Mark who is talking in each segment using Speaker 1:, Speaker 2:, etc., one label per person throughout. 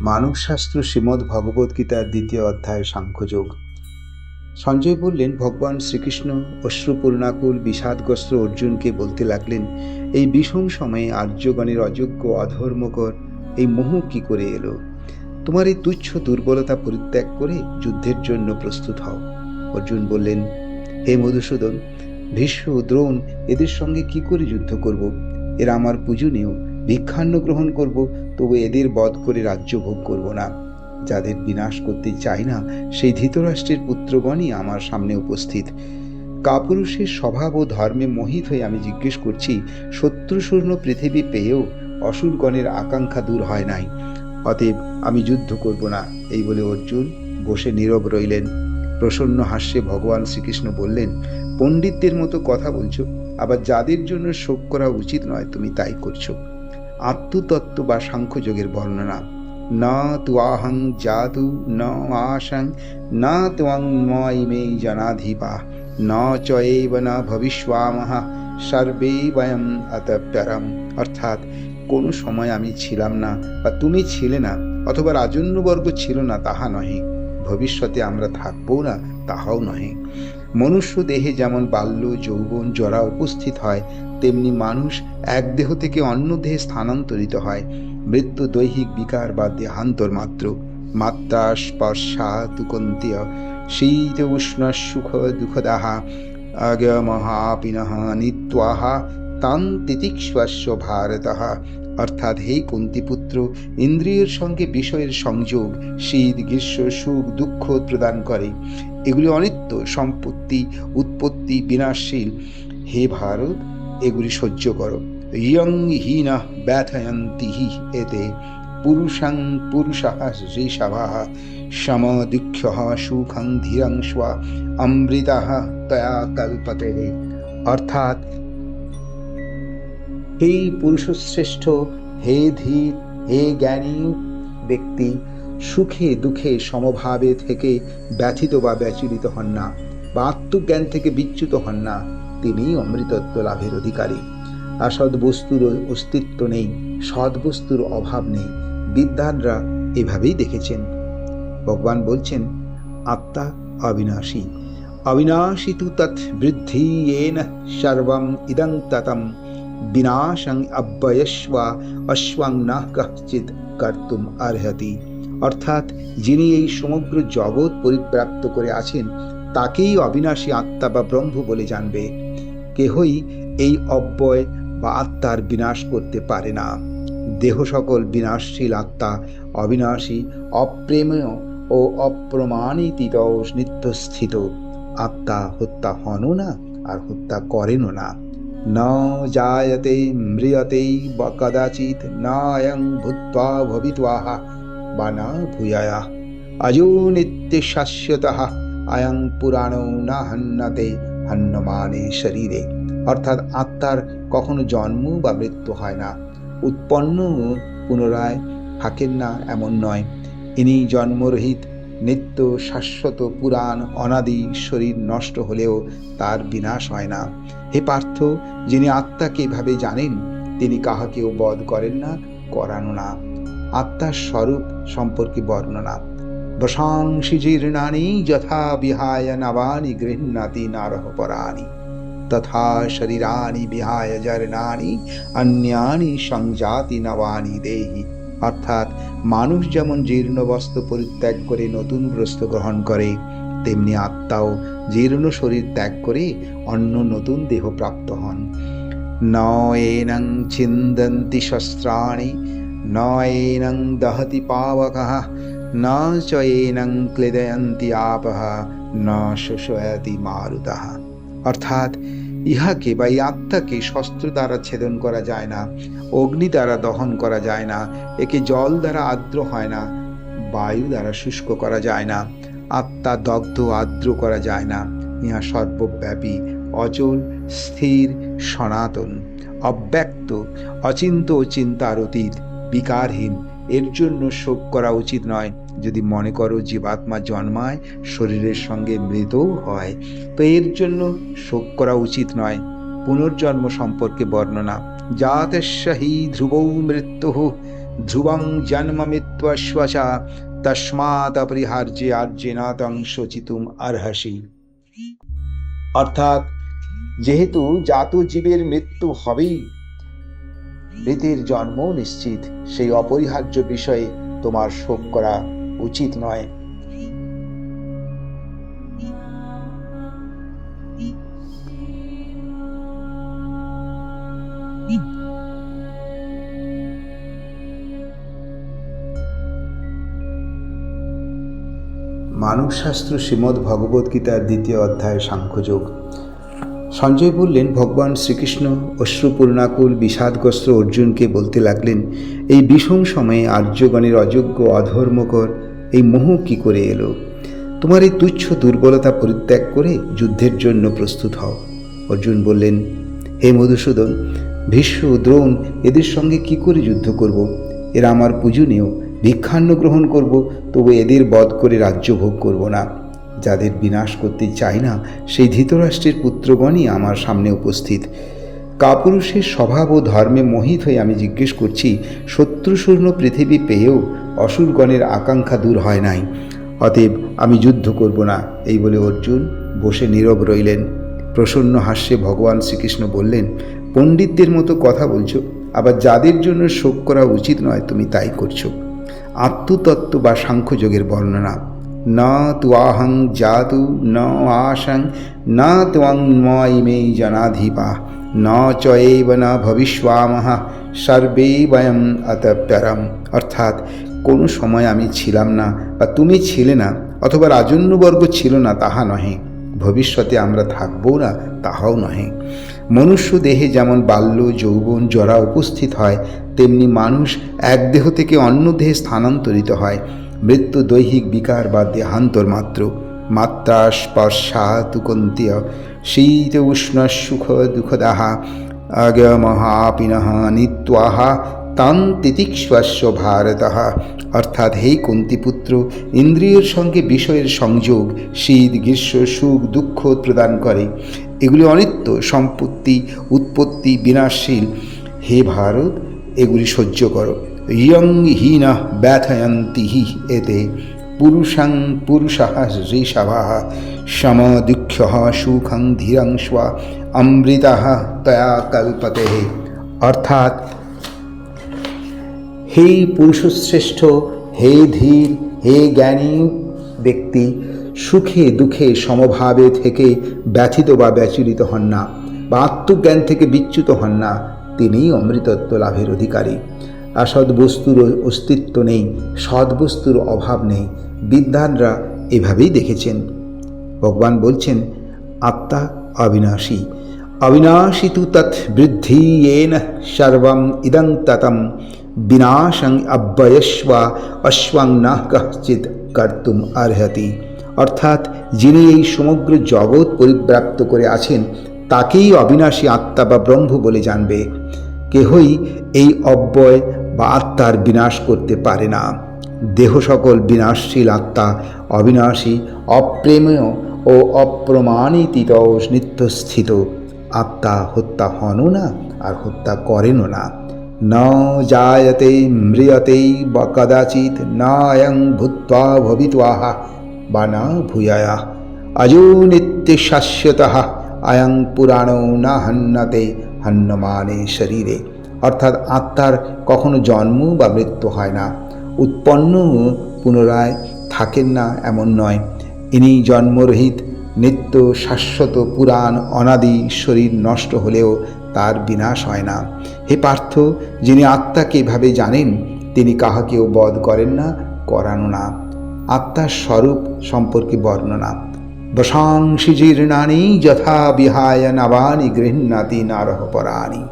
Speaker 1: মানবশাস্ত্র শ্রীমদ্ ভগবদ্গীতার দ্বিতীয় অধ্যায় সাংখ্যযোগ। সঞ্জয় বললেন, ভগবান শ্রীকৃষ্ণ অশ্রুপূর্ণাকুল বিষাদগ্রস্ত অর্জুনকে বলতে লাগলেন, এই বিষম সময়ে আর্যগণের অযোগ্য অধর্মকর এই মোহ কি করে এলো? তোমার এই তুচ্ছ দুর্বলতা পরিত্যাগ করে যুদ্ধের জন্য প্রস্তুত হও। অর্জুন বললেন, হে মধুসূদন, ভীষ্ম দ্রোণ এদের সঙ্গে কি করে যুদ্ধ করব? এরা আমার পূজনীয় ভিক্ষান্ন গ্রহণ করব, তবু এদের বধ করে রাজ্য ভোগ করব না। যাদের বিনাশ করতে চাই না, সেই ধৃতরাষ্ট্রের পুত্রগণই আমার সামনে উপস্থিত। কাপুরুষের স্বভাব ও ধর্মে মোহিত হয়ে আমি জিজ্ঞেস করছি শত্রুশূর্ণ পৃথিবী পেয়েও অসুরগণের আকাঙ্ক্ষা দূর হয় নাই। অতএব আমি যুদ্ধ করব না, এই বলে অর্জুন বসে নীরব রইলেন। প্রসন্ন হাস্যে ভগবান শ্রীকৃষ্ণ বললেন, পণ্ডিতদের মতো কথা বলছো, আবার যাদের জন্য শোক করা উচিত নয়, তুমি তাই করছ। আত্মতত্ত্ব বা সাংখ্যযোগের বর্ণনা। না তুয়াহং জাতু, ন আশং, না ত্বং মে জনাধিপা, ন চয়েব না ভবিষ্যামহ সর্বে বয়ম অতপ্যরম অর্থাৎ কোনো সময় আমি ছিলাম না বা তুমি ছিলে না অথবা রাজন্যবর্গ ছিল না, তাহা নহে। ভবিষ্যতে আমরা থাকব না, তাহাও নহে। মনুষ্য দেহে যেমন বাল্য, যৌবন, জরা উপস্থিত হয় তেমনি মানুষ এক দেহ থেকে অন্য দেহে স্থানান্তরিত হয়। মৃত্যু দৈহিক বিকার বা দেহান্তর মাত্র। মাত্রা, স্পর্শা তুকন্তীয় শীত, উষ্ণ, সুখ, দুঃখদাহা আগমহাপিনহ নিত্বাহা, তান তিতিক্ষ্বস্ব ভারত অর্থাৎ হে কুন্তিপুত্র, ইন্দ্রিয়ের সঙ্গে বিষয়ের সংযোগ, শীত, গ্রীষ্ম, সুখ, দুঃখ প্রদান করে। এগুলি অনিত্য, সম্পত্তি, উৎপত্তি, বিনাশশীল। হে ভারত এগুলি সহ্য করো। ইয়ং হীন ব্যথয়ন্তি হি এতে, পুরুষাং পুরুষः ঋষভः শম দুঃখ সুখং ধীরং স্ব, অমৃতः তয়া কল্পতে। অর্থাৎ, হে পুরুষশ্রেষ্ঠ, হে ধীর, হে জ্ঞানী ব্যক্তি, সুখে দুঃখে সমভাবে থেকে ব্যথিত বা ব্যচলিত হন না বা আত্মজ্ঞান থেকে বিচ্যুত হন না। তিনি অমৃতত্ব লাভের অধিকারী। আসদ বস্তুর অস্তিত্ব নেই, সৎ বস্তুর অভাব নেই। বিদ্যানরা এভাবেই দেখেছেন। ভগবান বলছেন, আত্মা অবিনাশী। অবিনাশী তু তৎ বৃদ্ধি এন সর্বম ইদং ততম। বিনাশং অব্যয়স্বা অশ্বাং না কশ্চিৎ কর্তুম অর্হতি। অর্থাৎ যিনি এই সমগ্র জগৎ পরিব্যাপ্ত করে আছেন, তাকেই অবিনাশী আত্মা বা ব্রহ্ম বলে জানবে। কেহই এই অব্যয় বা আত্মার বিনাশ করতে পারে না। দেহ সকল বিনাশশীল আত্মা, অবিনাশী অপ্রেমেয় ও অপ্রমাণিত নিত্যস্থিত। আত্মা হত্যা হনও না, আর হত্যা করেনও না। ন জায়তে ম্রিয়তে বা কদাচিৎ নায়ং ভূত্বা ভবিত্বাহ বা না ভূয়ায়া। অজো নিত্য শাশ্বতঃ, আয়ং পুরাণো না হন্যতে হন্যমানে শরীরে। অর্থাৎ আত্মার কখনো জন্ম বা মৃত্যু হয় না। উৎপন্ন পুনরায় থাকেন না, এমন নয়। ইনি জন্মরহিত, নিত্য শাশ্বত, পুরাণ, অনাদি শরীর নষ্ট হলেও তার বিনাশ হয় না। হে পার্থ, যিনি আত্মাকে এভাবে জানেন, তিনি কাহাকেও বধ করেন না, করানো না। আত্মার স্বরূপ সম্পর্কে বর্ণনা। বসাংশি জীর্ণানি যথা বিহায় নবানি গৃহ্ণাতি নারহ পরাণি তথা শরীরানি বিহায় জর্ণানি অন্যানি সংজাতি নবানি দেহি। অর্থাৎ মানুষ যেমন জীর্ণ বস্ত্র পরিত্যাগ করে নতুন বস্ত্র গ্রহণ করে, তেমনি আত্মাও জীর্ণ শরীর ত্যাগ করে অন্য নতুন দেহ প্রাপ্ত হন। ন এনং ছিন্দন্তি শস্ত্রাণি ন এনং দহতি পাবকः ন চ এনং ক্লেদয়ন্তি আপহ ন শোষয়তি মারুতः অর্থাৎ ইহাকে বা এই আত্মাকে শস্ত্র দ্বারা ছেদন করা যায় না, অগ্নি দ্বারা দহন করা যায় না, একে জল দ্বারা আর্দ্র হয় না, বায়ু দ্বারা শুষ্ক করা যায় না, আত্মা দগ্ধ আর্দ্র করা যায় না, ইহা সর্বব্যাপী, অচল, স্থির, সনাতন, অব্যক্ত, অচিন্ত ও চিন্তার অতীত, বিকারহীন, এর জন্য শোক করা উচিত নয় যদি মনে করো জীবাত্মা জন্মায়, শরীরের সঙ্গে মৃতও হয়, তো এর জন্য শোক করা উচিত নয়। পুনর্জন্ম সম্পর্কে বর্ণনা। জাতস্য হি ধ্রুবৌ মৃত্যু, ধ্রুবং জন্মমিত্বশ্বচা তস্মাৎ অপরিহার্যে আর্যেনাতং শোচিতুম আর্হসি। অর্থাৎ, যেহেতু জাত জীবের মৃত্যু হবেই, মৃতের জন্ম নিশ্চিত। সেই অপরিহার্য বিষয়ে তোমার শোক করা উচিত নয়। মানবশাস্ত্র শ্রীমদ্ ভগবদ গীতার দ্বিতীয় অধ্যায় সাংখ্যযোগ। সঞ্জয় বললেন, ভগবান শ্রীকৃষ্ণ অশ্রুপূর্ণাকুল বিষাদগ্রস্ত অর্জুনকে বলতে লাগলেন, এই বিষম সময়ে আর্যগণের অযোগ্য অধর্মকর এই মোহ কি করে এলো? তোমার এই তুচ্ছ দুর্বলতা পরিত্যাগ করে যুদ্ধের জন্য প্রস্তুত হও। অর্জুন বললেন, হে মধুসূদন, ভীষ্ম দ্রোণ, এদের সঙ্গে কি করে যুদ্ধ করব? এরা আমার পূজনীয়, ভিক্ষান্ন গ্রহণ করব, তবু এদের বধ করে রাজ্য ভোগ করব না। যাদের বিনাশ করতে চাই না, সেই ধৃতরাষ্ট্রের পুত্রগণই আমার সামনে উপস্থিত। কাপুরুষের স্বভাব ও ধর্মে মোহিত হয়ে আমি জিজ্ঞেস করছি শত্রুশূর্ণ পৃথিবী পেয়েও অসুরগণের আকাঙ্ক্ষা দূর হয় নাই। অতএব আমি যুদ্ধ করব না, এই বলে অর্জুন বসে নীরব রইলেন। প্রসন্ন হাস্যে ভগবান শ্রীকৃষ্ণ বললেন, পণ্ডিতদের মতো কথা বলছো, আবার যাদের জন্য শোক করা উচিত নয় তুমি তাই করছ। আত্মতত্ত্ব বা সাংখ্যযোগের বর্ণনা, ন তুয়াহং জাতু, ন আশং, ন ত্বং মে জনাধিপা। ন চয়েব ন ভবিষ্যামহ সর্বে বয়ম অতঃপরম অর্থাৎ, কোনো সময় আমি ছিলাম না, বা তুমি ছিলে না, অথবা রাজন্যবর্গ ছিল না, তাহা নহে। ভবিষ্যতে আমরা থাকব না, তাহাও নহে। মনুষ্য দেহে যেমন বাল্য, যৌবন, জরা উপস্থিত হয়, তেমনি মানুষ এক দেহ থেকে অন্য দেহে স্থানান্তরিত হয়। মৃত্যু দৈহিক বিকার বা দেহান্তর মাত্র। মাত্রা স্পর্শাতুকন্তীয় শীত উষ্ণ সুখ দুঃখদাহা আগমহাপিনঃ নিত্বাহা তাম তিতিক্ষ্বস্ব ভারত অর্থাৎ হে কুন্তিপুত্র ইন্দ্রিয়ের সঙ্গে বিষয়ের সংযোগ, শীত, গ্রীষ্ম, সুখ, দুঃখ প্রদান করে। এগুলি অনিত্য, সম্পত্তি, উৎপত্তি, বিনাশশীল। হে ভারত, এগুলি সহ্য করো। ইয়ং হীন ব্যথয়ন্তি হি এতে। পুরুষং পুরুষः ঋষভः সম দুঃখ সুখং ধীরং স্ব অমৃতः তয়া কল্পতে অর্থাৎ হে পুরুষশ্রেষ্ঠ, হে ধীর, হে জ্ঞানী ব্যক্তি, সুখে দুঃখে সমভাবে থেকে ব্যথিত বা ব্যচুরিত হন না বা আত্মজ্ঞান থেকে বিচ্যুত হন না। তিনিই অমৃতত্ব লাভের অধিকারী। অসৎ বস্তুর অস্তিত্ব নেই সৎ বস্তুর অভাব নেই। বিদ্বানরা এভাবেই দেখেছেন। ভগবান বলছেন, আত্মা অবিনাশী। অবিনাশী তু তৎ বৃদ্ধি येन সর্বম ইদং ততম। বিনাশং অব্যয়স্বা অশ্বাং না কশ্চিৎ কর্তুম অর্হতি অর্থাৎ যিনি এই সমগ্র জগৎ পরিব্যাপ্ত করে আছেন, তাকেই অবিনাশী আত্মা বা ব্রহ্ম বলে জানবে। কেহই এই অব্যয় বা আত্মার বিনাশ করতে পারে না। দেহ সকল বিনাশশীল আত্মা, অবিনাশী, অপ্রেমেয় ও অপ্রমাণিত নিত্যস্থিত আত্মা হত্যা হনও না, আর হত্যা করেনও না। ন জায়তে ম্রিয়তে বা কদাচিৎ না অয়ং ভূত্বা ভবিত্বাহ বা না ভূয়ায়া। অজো নিত্য শাশ্বত অয়ং পুরাণ না হন্যতে হন্যমানে শরীরে। অর্থাৎ আত্মার কখনো জন্ম বা মৃত্যু হয় না। উৎপন্ন পুনরায় থাকেন না এমন নয়। ইনি জন্মরহিত, নিত্য শাশ্বত, পুরাণ, অনাদি শরীর নষ্ট হলেও তার বিনাশ হয় না। হে পার্থ, যিনি আত্মাকে এভাবে জানেন, তিনি কাহাকেও বধ করেন না, করানো না। আত্মার স্বরূপ সম্পর্কে বর্ণনা। বসাংশি জীর্ণানি যথা বিহায় নবানি গৃহ্ণাতি নারহ পরাণি।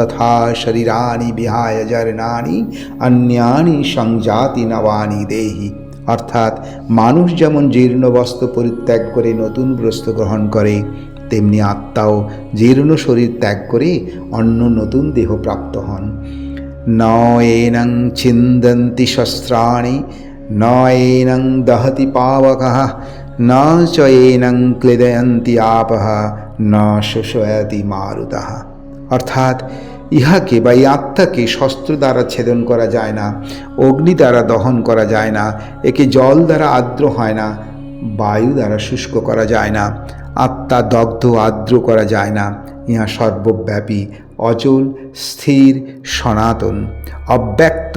Speaker 1: তথা শরীরানি বিহায় জর্ণানি অন্যানি সংজাতি নবানি দেহি অর্থাৎ মানুষ যেমন জীর্ণ বস্ত্র পরিত্যাগ করে নতুন বস্ত্র গ্রহণ করে, তেমনি আত্মাও জীর্ণ শরীর ত্যাগ করে অন্য নতুন দেহ প্রাপ্ত হন। ন এনং ছিন্দন্তি শস্ত্রাণি ন এনং দহতি পাবক ন চ এনং ক্লেদয়ন্তি আপহ ন শোষয়তি মারুতः অর্থাৎ ইহাকে বা এই আত্মাকে শস্ত্র দ্বারা ছেদন করা যায় না, অগ্নি দ্বারা দহন করা যায় না, একে জল দ্বারা আর্দ্র হয় না, বায়ু দ্বারা শুষ্ক করা যায় না, আত্মা দগ্ধ আর্দ্র করা যায় না, ইহা সর্বব্যাপী, অচল, স্থির, সনাতন, অব্যক্ত,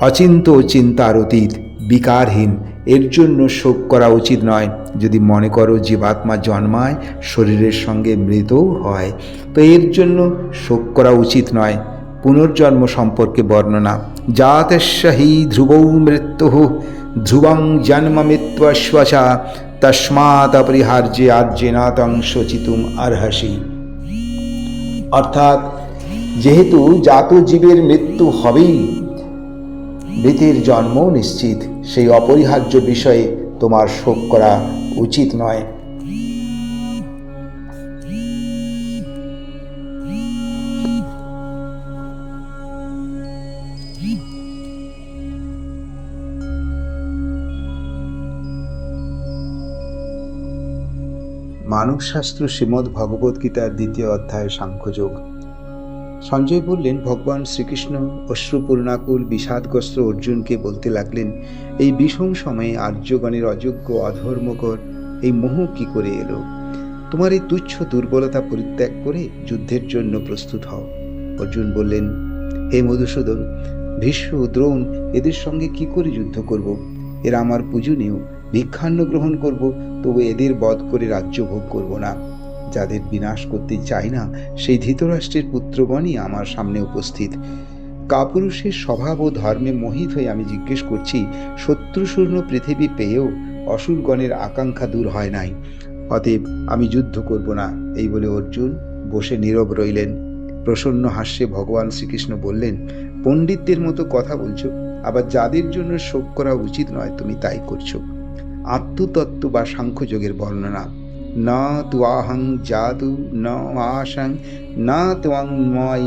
Speaker 1: অচিন্ত ও চিন্তার অতীত, বিকারহীন এর জন্য শোক করা উচিত নয়। যদি মনে করো জীবাত্মা জন্মায়, শরীরের সঙ্গে মৃতও হয়, তো এর জন্য শোক করা উচিত নয়। পুনর্জন্ম সম্পর্কে বর্ণনা জাতস্যাহি ধ্রুবৌ মৃত্যু, ধ্রুবং জন্ম মৃত্যুশ্বাসা তস্মাৎ অপরিহার্যে আর্যেনাতং শচিতুম আর্হসি। অর্থাৎ, যেহেতু জাত জীবের মৃত্যু হবেই মৃতের জন্ম নিশ্চিত। সেই অপরিহার্য বিষয়ে তোমার শোক করা উচিত নয়। মানবশাস্ত্র শ্রীমদ্ ভগবত গীতার দ্বিতীয় অধ্যায় সাংখ্যযোগ। সঞ্জয় বললেন, ভগবান শ্রীকৃষ্ণ অশ্রুপূর্ণাকুল বিষাদগ্রস্ত অর্জুনকে বলতে লাগলেন, এই বিষম সময়ে আর্যগণের অযোগ্য অধর্মকর এই মোহ কি করে এলো? তোমার এই তুচ্ছ দুর্বলতা পরিত্যাগ করে যুদ্ধের জন্য প্রস্তুত হও। অর্জুন বললেন, হে মধুসূদন, ভীষ্ম দ্রোণ, এদের সঙ্গে কি করে যুদ্ধ করব? এরা আমার পূজনীয়, ভিক্ষান্ন গ্রহণ করব, তবু এদের বধ করে রাজ্য ভোগ করব না। যাদের বিনাশ করতে চাই না, সেই ধৃতরাষ্ট্রের পুত্রগণই আমার সামনে উপস্থিত। কাপুরুষের স্বভাব ও ধর্মে মোহিত হয়ে আমি জিজ্ঞেস করছি শত্রুশূর্ণ পৃথিবী পেয়েও অসুরগণের আকাঙ্ক্ষা দূর হয় নাই। অতএব আমি যুদ্ধ করব না, এই বলে অর্জুন বসে নীরব রইলেন। প্রসন্ন হাস্যে ভগবান শ্রীকৃষ্ণ বললেন, পণ্ডিতদের মতো কথা বলছো, আবার যাদের জন্য শোক করা উচিত নয়, তুমি তাই করছ। আত্মতত্ত্ব বা সাংখ্যযোগের বর্ণনা। না তুয়াহং জাতু ন আশং, না ত্বং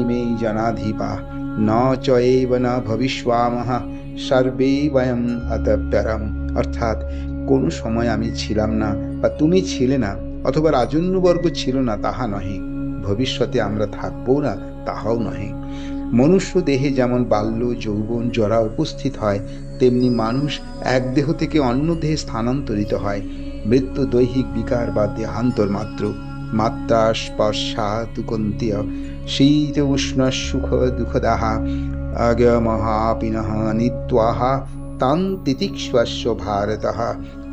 Speaker 1: মে জনাধিপা, ন চয়েব না ভবিষ্যামহ সর্বে বয়ম অতঃপরম অর্থাৎ কোনো সময় আমি ছিলাম না বা তুমি ছিলে না, অথবা রাজন্যবর্গ ছিল না, তাহা নহে। ভবিষ্যতে আমরা থাকব না, তাহাও নহে। মনুষ্য দেহে যেমন বাল্য, যৌবন, জরা উপস্থিত হয়, তেমনি মানুষ এক দেহ থেকে অন্য দেহে স্থানান্তরিত হয়। মৃত্যু দৈহিক বিকার বা দেহান্তর মাত্র। মাত্রা স্পর্শা তুকন্তীয় শীত উষ্ণ সুখ দুঃখদাহা আগমহাপিনঃ নিত্বাহা তাং তিতিক্ষ্বস্য ভারত।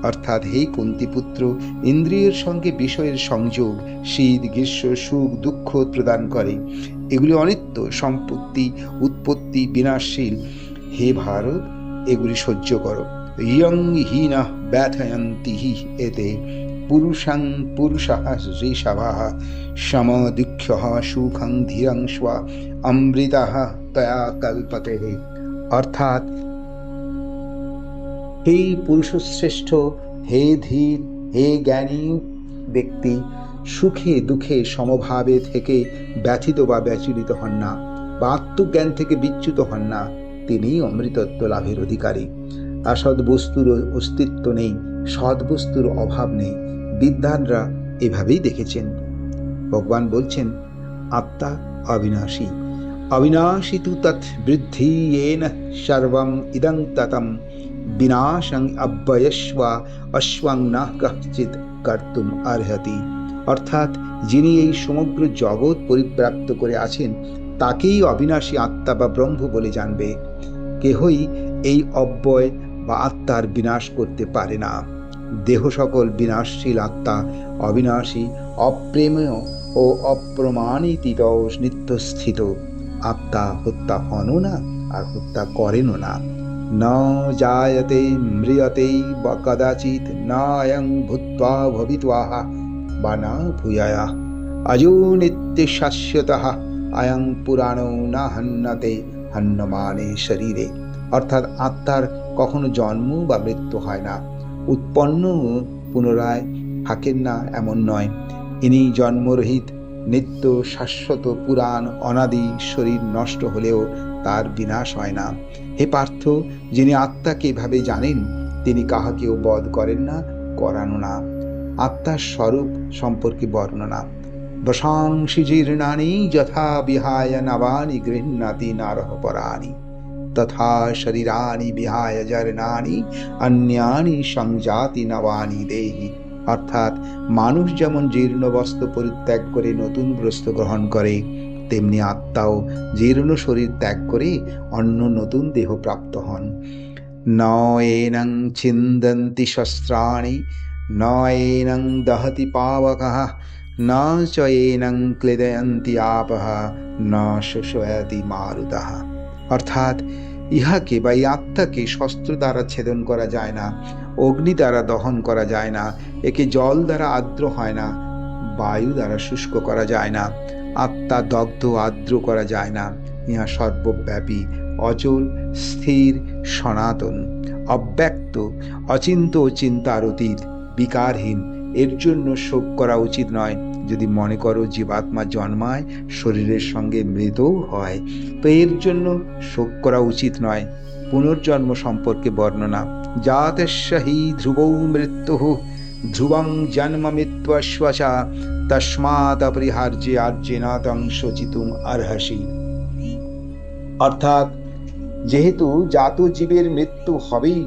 Speaker 1: অর্থাৎ হে কুন্তিপুত্র ইন্দ্রিয়ের সঙ্গে বিষয়ের সংযোগ, শীত, গ্রীষ্ম, সুখ, দুঃখ প্রদান করে। এগুলি অনিত্য, সম্পত্তি, উৎপত্তি, বিনাশশীল। হে ভারত, এগুলি সহ্য করো। ইয়ং হীন ব্যথয়ন্তি এতে পুরুষাং পুরুষাহ ঋষভাः সম দুঃখ সুখং ধীরং স্ব অমৃতः তয়া কল্পতে অর্থাৎ হে পুরুষশ্রেষ্ঠ হে ধীর হে জ্ঞানী ব্যক্তি সুখে দুঃখে সমভাবে থেকে ব্যথিত বা ব্যচলিত হন না বা আত্মজ্ঞান থেকে বিচ্যুত হন না তিনিই অমৃতত্ব লাভের অধিকারী অসৎ বস্তুর অস্তিত্ব নেই সৎ বস্তুর অভাব নেই। বিদ্বানরা এভাবেই দেখেছেন। ভগবান বলছেন, আত্মা অবিনাশী। অবিনাশী তু তৎ বৃদ্ধি येन সর্বম ইদং ততম। বিনাশং অব্যয়স্বা অশ্বাং না কশ্চিৎ কর্তুম অর্হতি। অর্থাৎ যিনি এই সমগ্র জগৎ পরিব্যাপ্ত করে আছেন, তাকেই অবিনাশী আত্মা বা ব্রহ্ম বলে জানবে। কেহই এই অব্যয় বা আত্মার বিনাশ করতে পারে না। দেহ সকল বিনাশশীল আত্মা, অবিনাশী অপ্রেমেয় ও অপ্রমাণিত নিত্যস্থিত আত্মা হত্যা হনও না, আর হত্যা করেনও না। ন জায়তে ম্রিয়তে বা কদাচিৎ না অয়ং ভূত্বা ভবিত্বাহ বা না ভূয়ায়া। অজো নিত্য শাশ্বতঃ অয়ং পুরাণো না হন্যতে হন্যমানে শরীরে। অর্থাৎ আত্মার কখনো জন্ম বা মৃত্যু হয় না। উৎপন্ন পুনরায় থাকেন না এমন নয়। ইনি জন্মরহিত, নিত্য শাশ্বত, পুরাণ, অনাদি শরীর নষ্ট হলেও তার বিনাশ হয় না। হে পার্থ, যিনি আত্মাকে এভাবে জানেন, তিনি কাহাকেও বধ করেন না, করানো না। আত্মার স্বরূপ সম্পর্কে বর্ণনা। বসাংসি জীর্ণানি যথা বিহায় নবানি গৃহ্ণাতি নারহ পরাণি। তথা শরীরানি বিহায় জর্ণানি অন্যানি সংজাতি নবানি দেহি অর্থাৎ মানুষ যেমন জীর্ণ বস্ত্র পরিত্যাগ করে নতুন বস্ত্র গ্রহণ করে, তেমনি আত্মাও জীর্ণ শরীর ত্যাগ করে অন্য নতুন দেহ প্রাপ্ত হন। ন এনং ছিন্দন্তি শস্ত্রাণি ন এনং দহতি পাবকः, ন চ এনং ক্লেদয়ন্তি আপহ ন শোষয়তি মারুতः অর্থাৎ ইহাকে বা এই আত্মাকে শস্ত্র দ্বারা ছেদন করা যায় না, অগ্নি দ্বারা দহন করা যায় না, একে জল দ্বারা আর্দ্র হয় না, বায়ু দ্বারা শুষ্ক করা যায় না, আত্মা দগ্ধ আর্দ্র করা যায় না, ইহা সর্বব্যাপী, অচল, স্থির, সনাতন, অব্যক্ত, অচিন্ত ও চিন্তার অতীত, বিকারহীন, এর জন্য শোক করা উচিত নয়। যদি মনে করো জীবাত্মা জন্মায়, শরীরের সঙ্গে মৃতও হয়, তো এর জন্য শোক করা উচিত নয়। পুনর্জন্ম সম্পর্কে বর্ণনা জাতস্য হি ধ্রুবৌ মৃত্যু, ধ্রুবং জন্ম মৃত্যুশ্বচা তস্মাৎ অপরিহার্যে আর্যেনাতং শোচিতুম অর্হসি অর্থাৎ, যেহেতু জাত জীবের মৃত্যু হবেই,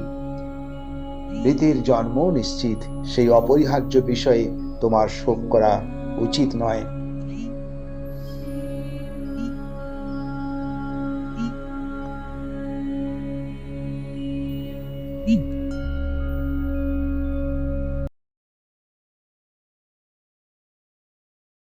Speaker 1: মৃতের জন্ম নিশ্চিত, সেই অপরিহার্য বিষয়ে তোমার শোক করা উচিত নয়।